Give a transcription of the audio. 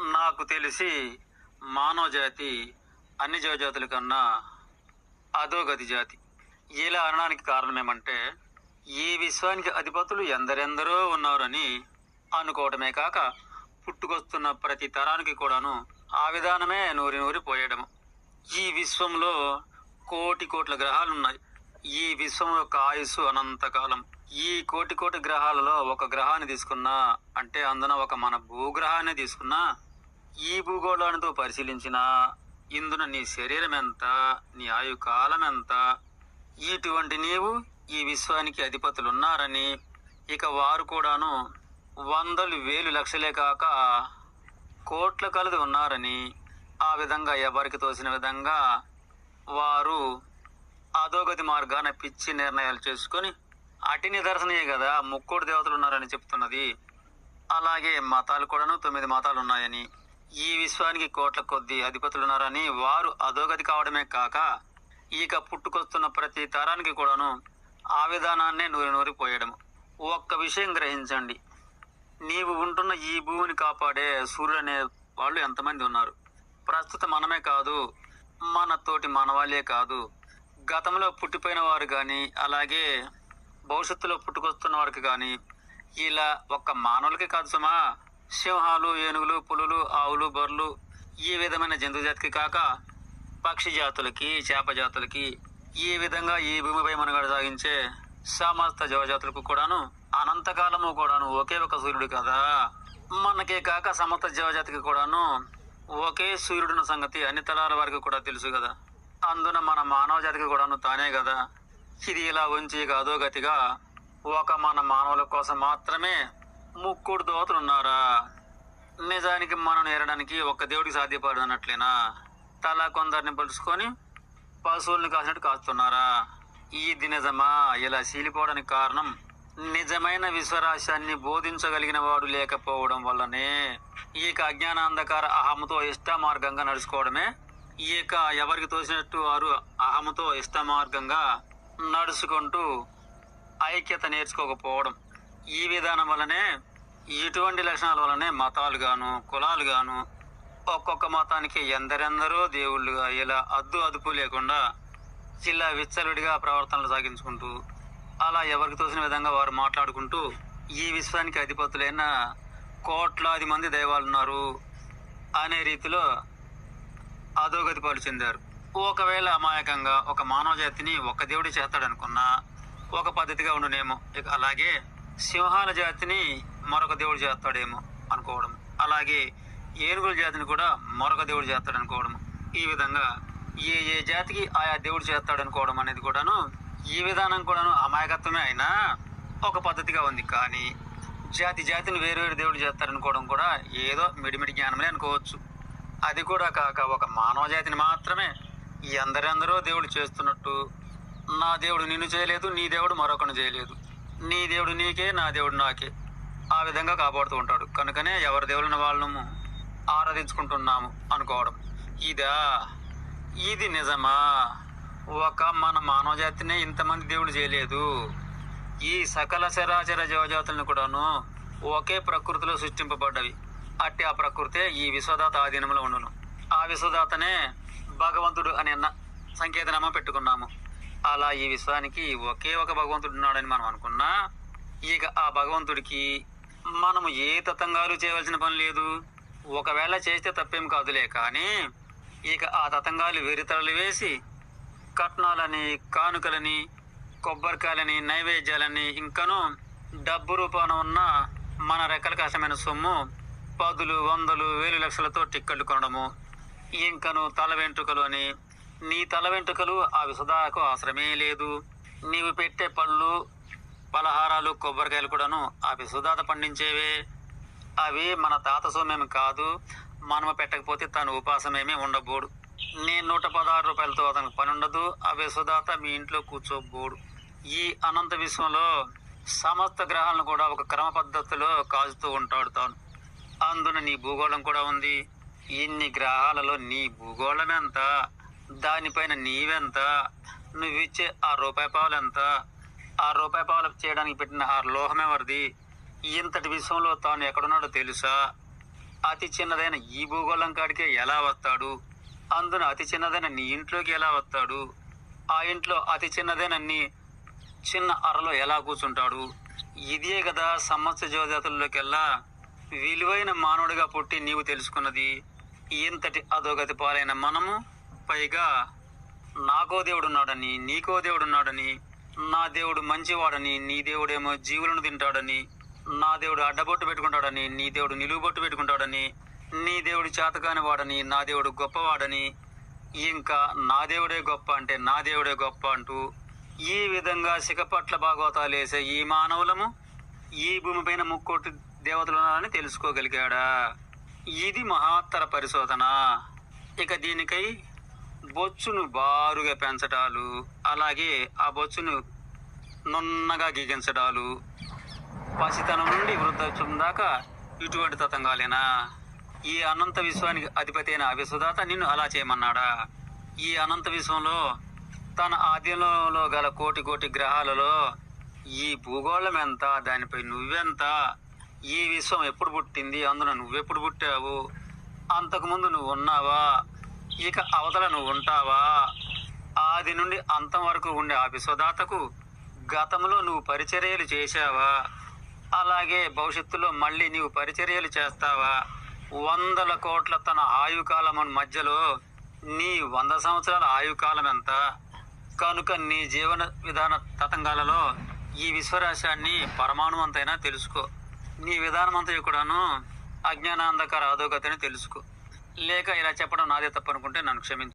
నాకు తెలిసి మానవ జాతి అన్ని జీవజాతుల కన్నా అధోగతి జాతి. ఇలా అనడానికి కారణం ఏమంటే ఈ విశ్వానికి అధిపతులు ఎందరెందరో ఉన్నారని అనుకోవటమే కాక పుట్టుకొస్తున్న ప్రతి తరానికి కూడాను ఆ విధానమే నూరి నూరి పోయడము. ఈ విశ్వంలో కోటి కోట్ల గ్రహాలు ఉన్నాయి ఈ విశ్వం యొక్క ఆయుస్సు అనంతకాలం. ఈ కోటి కోటి గ్రహాలలో ఒక గ్రహాన్ని తీసుకున్నా అంటే అందున ఒక మన భూగ్రహాన్ని తీసుకున్నా ఈ భూగోళానితో పరిశీలించినా ఇందున నీ శరీరం ఎంత నీ ఆయుకాలం ఎంత ఇటువంటి నీవు ఈ విశ్వానికి అధిపతులు ఉన్నారని ఇక వారు కూడాను వందలు వేలు లక్షలే కాక కోట్ల కలది ఉన్నారని ఆ విధంగా ఎవరికి తోసిన విధంగా వారు అధోగతి మార్గాన పిచ్చి నిర్ణయాలు చేసుకొని అటి నిదర్శనయే కదా ముక్కోటి దేవతలు ఉన్నారని చెప్తున్నది. అలాగే మతాలు కూడాను తొమ్మిది మతాలు ఉన్నాయని ఈ విశ్వానికి కోట్ల కొద్ది అధిపతులు ఉన్నారని వారు అధోగతి కావడమే కాక ఇక పుట్టుకొస్తున్న ప్రతి తరానికి కూడాను ఆ విధానాన్నే నూరి నూరిపోయడం ఒక్క విషయం గ్రహించండి. నీవు ఉంటున్న ఈ భూమిని కాపాడే సూర్యుడు అనే వాళ్ళు ఎంతమంది ఉన్నారు? ప్రస్తుతం మనమే కాదు మన తోటి మనవాళ్ళే కాదు గతంలో పుట్టిపోయిన వారు కానీ అలాగే భవిష్యత్తులో పుట్టుకొస్తున్న వారికి కానీ ఇలా ఒక్క మానవులకి కాదు సుమా సింహాలు ఏనుగులు పులులు ఆవులు బర్రెలు ఈ విధమైన జంతు జాతికి కాక పక్షి జాతులకి చేప జాతులకి ఈ విధంగా ఈ భూమిపై మనుగడ సాగించే సమస్త జీవజాతులకు కూడాను అనంతకాలము కూడాను ఒకే ఒక సూర్యుడు కదా. మనకే కాక సమస్త జీవజాతికి కూడాను ఒకే సూర్యుడున్న సంగతి అన్ని తలాల వారికి కూడా తెలుసు కదా. అందున మన మానవ జాతికి కూడాను తానే కదా ఇది ఇలా ఉంచి ఇక అధోగతిగా ఒక మన మానవుల కోసం మాత్రమే ముక్కుడు దోతలు ఉన్నారా నిజానికి మనం నేరడానికి ఒక్క దేవుడికి సాధ్యపడు అన్నట్లేనా? తలా కొందరిని పలుచుకొని పశువుల్ని కాసినట్టు కాస్తున్నారా? ఇది నిజమా? ఇలా చీలిపోవడానికి కారణం నిజమైన విశ్వరాశాన్ని బోధించగలిగిన వాడు లేకపోవడం వల్లనే ఈ అజ్ఞానాంధకార అహముతో ఇష్ట మార్గంగా నడుచుకోవడమే ఈక ఎవరికి తోసినట్టు వారు అహమతో ఇష్ట మార్గంగా నడుచుకుంటూ ఐక్యత నేర్చుకోకపోవడం. ఈ విధానం వలనే ఇటువంటి లక్షణాల వలనే మతాలు గాను కులాలు గాను ఒక్కొక్క మతానికి ఎందరెందరో దేవుళ్ళుగా ఇలా అద్దు అదుపు లేకుండా ఇలా విచ్చలుడిగా ప్రవర్తనలు సాగించుకుంటూ అలా ఎవరికి తోసిన విధంగా వారు మాట్లాడుకుంటూ ఈ విశ్వానికి అధిపతులైన కోట్లాది మంది దైవాలు ఉన్నారు అనే రీతిలో అధోగతి పాలు చెందారు. ఒకవేళ అమాయకంగా ఒక మానవ జాతిని ఒక దేవుడు చేస్తాడనుకున్నా ఒక పద్ధతిగా ఉండునేమో. ఇక అలాగే సింహాల జాతిని మరొక దేవుడు చేస్తాడేమో అనుకోవడం అలాగే ఏనుగుల జాతిని కూడా మరొక దేవుడు చేస్తాడనుకోవడం ఈ విధంగా ఏ ఏ జాతికి ఆయా దేవుడు చేస్తాడు అనుకోవడం అనేది కూడాను ఈ విధానం కూడాను అమాయకత్వమే అయినా ఒక పద్ధతిగా ఉంది. కానీ జాతి జాతిని వేరు వేరు దేవుడు చేస్తారనుకోవడం కూడా ఏదో మిడిమిడి జ్ఞానమే అనుకోవచ్చు. అది కూడా కాక ఒక మానవ జాతిని మాత్రమే ఈ అందరందరూ దేవుడు చేస్తున్నట్టు. నా దేవుడు నిన్ను చేయలేదు నీ దేవుడు మరొకను చేయలేదు. నీ దేవుడు నీకే నా దేవుడు నాకే. ఆ విధంగా కాపాడుతూ ఉంటాడు. కనుకనే ఎవరి దేవుడిని వాళ్ళము ఆరాధించుకుంటున్నాము అనుకోవడం. ఇదా? ఇది నిజమా? ఒక మన మానవ జాతినే ఇంతమంది దేవుడు చేయలేదు. ఈ సకల చరాచర జీవజాతులను కూడాను ఒకే ప్రకృతిలో సృష్టింపబడ్డవి. అట్టి ఆ ప్రకృతే ఈ విశ్వదాత ఆధీనంలో ఉండును. ఆ విశ్వదాతనే భగవంతుడు అనే న- సంకేతనామం పెట్టుకున్నాము. అలా ఈ విశ్వానికి ఒకే ఒక భగవంతుడు ఉన్నాడని మనం అనుకున్నా ఇక ఆ భగవంతుడికి మనము ఏ తతంగాలు చేయవలసిన పని లేదు. ఒకవేళ చేస్తే తప్పేం కాదులే కానీ ఇక ఆ తతంగాలు వెరితరలు వేసి కట్నాలని కానుకలని కొబ్బరికాయలని నైవేద్యాలని ఇంకను డబ్బు రూపాన ఉన్న మన రెక్కల కష్టమైన సొమ్ము పదులు వందలు వేలు లక్షలతో టిక్కెట్లు కొనడము. ఇంకను తల వెంట్రుకలు అని నీ తల వెంట్రుకలు అవి విసుదాకు అవసరమే లేదు. నీవు పెట్టే పళ్ళు పలహారాలు కొబ్బరికాయలు కూడాను అవి సుధాత పండించేవే. అవి మన తాత సోమేమి కాదు. మనము పెట్టకపోతే తను ఉపాసమేమీ ఉండబోడు. నేను నూట పదహారు రూపాయలతో అతనికి పని ఉండదు అవి సుధాత మీ ఇంట్లో కూర్చోబోడు. ఈ అనంత విశ్వంలో సమస్త గ్రహాలను కూడా ఒక క్రమ పద్ధతిలో కాజుతూ ఉంటాడు తాను. అందున నీ భూగోళం కూడా ఉంది. ఇన్ని గ్రహాలలో నీ భూగోళం ఎంత? దానిపైన నీవెంత? నువ్విచ్చే ఆ రూపాయి పావులు ఎంత? ఆ రూపాయి పావులు చేయడానికి పెట్టిన ఆ లోహం ఎవరిది? ఇంతటి విశ్వంలో తాను ఎక్కడున్నాడో తెలుసా? అతి చిన్నదైన ఈ భూగోళం కాడికే ఎలా వస్తాడు? అందున అతి చిన్నదైన నీ ఇంట్లోకి ఎలా వస్తాడు? ఆ ఇంట్లో అతి చిన్నదైన నీ చిన్న అరలో ఎలా కూర్చుంటాడు? ఇదే కదా సంవత్సర జ్యోతిలోకెల్లా విలువైన మానవుడిగా పుట్టి నీవు తెలుసుకున్నది ఇంతటి అధోగతి పాలైన మనము. పైగా నాకో దేవుడున్నాడని నీకో దేవుడున్నాడని నా దేవుడు మంచివాడని నీ దేవుడేమో జీవులను తింటాడని నా దేవుడు అడ్డబొట్టు పెట్టుకుంటాడని నీ దేవుడు నిలువుబొట్టు పెట్టుకుంటాడని నీ దేవుడు చేతకాని వాడని నా దేవుడు గొప్పవాడని ఇంకా నా దేవుడే గొప్ప అంటే నా దేవుడే గొప్ప అంటూ ఈ విధంగా శిఖపట్ల భాగవతాలు వేసే ఈ మానవులము ఈ భూమిపైన ముక్కోటి దేవతలు ఉన్నారని తెలుసుకోగలిగాడా? ఇది మహాత్తర పరిశోధన. ఇక దీనికై బొచ్చును బారుగా పెంచడాలు అలాగే ఆ బొచ్చును నున్నగా గీగించడాలు. పసితనం నుండి వృద్ధత్వం దాకా ఇటువంటి తతంగాలేనా? ఈ అనంత విశ్వానికి అధిపతి అయిన విశ్వదాత నిన్ను అలా చేయమన్నాడా? ఈ అనంత విశ్వంలో తన ఆధీనంలో గల కోటి కోటి గ్రహాలలో ఈ భూగోళం ఎంత? దానిపై నువ్వెంత? ఈ విశ్వం ఎప్పుడు పుట్టింది? అందున నువ్వెప్పుడు పుట్టావు? అంతకుముందు నువ్వు ఉన్నావా ఇక అవతల నువ్వు ఉంటావా ఆది నుండి అంతం వరకు ఉండే ఆ విశ్వదాతకు గతంలో నువ్వు పరిచర్యలు చేశావా? అలాగే భవిష్యత్తులో మళ్ళీ నీవు పరిచర్యలు చేస్తావా? వందల కోట్ల తన ఆయుకాలం మధ్యలో నీ వంద సంవత్సరాల ఆయుకాలం ఎంత? కనుక నీ జీవన విధాన తతంగాలలో ఈ విశ్వరాశాన్ని పరమాణువంతైనా తెలుసుకో. నీ విధానం అంతా కూడాను అజ్ఞానాంధకార అధోగతిని తెలుసుకో. లేక ఇలా చెప్పడం నాదే తప్పనుకుంటే నన్ను క్షమించు.